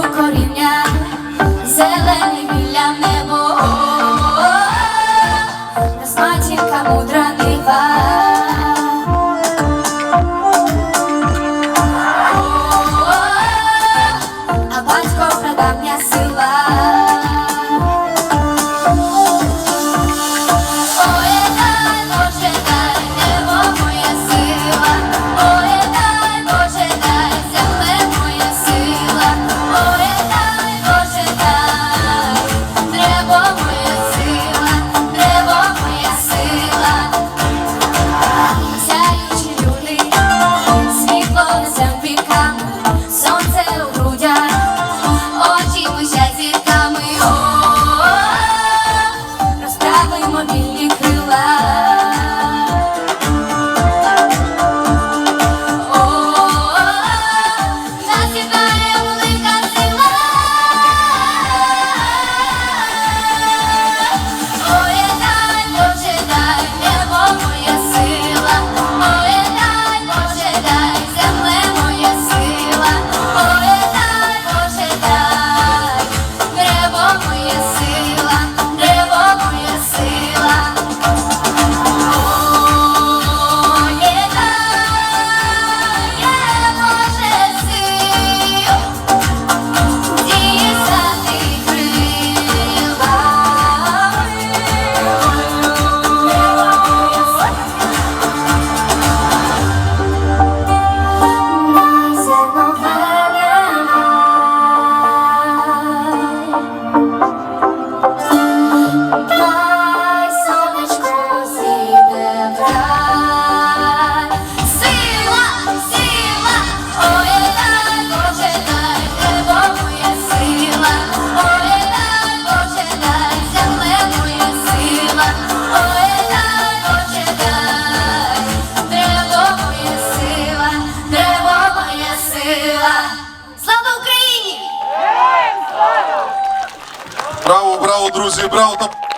бачу коріння, зелені біля небо, нас матінка мудра. Браво, друзі, браво!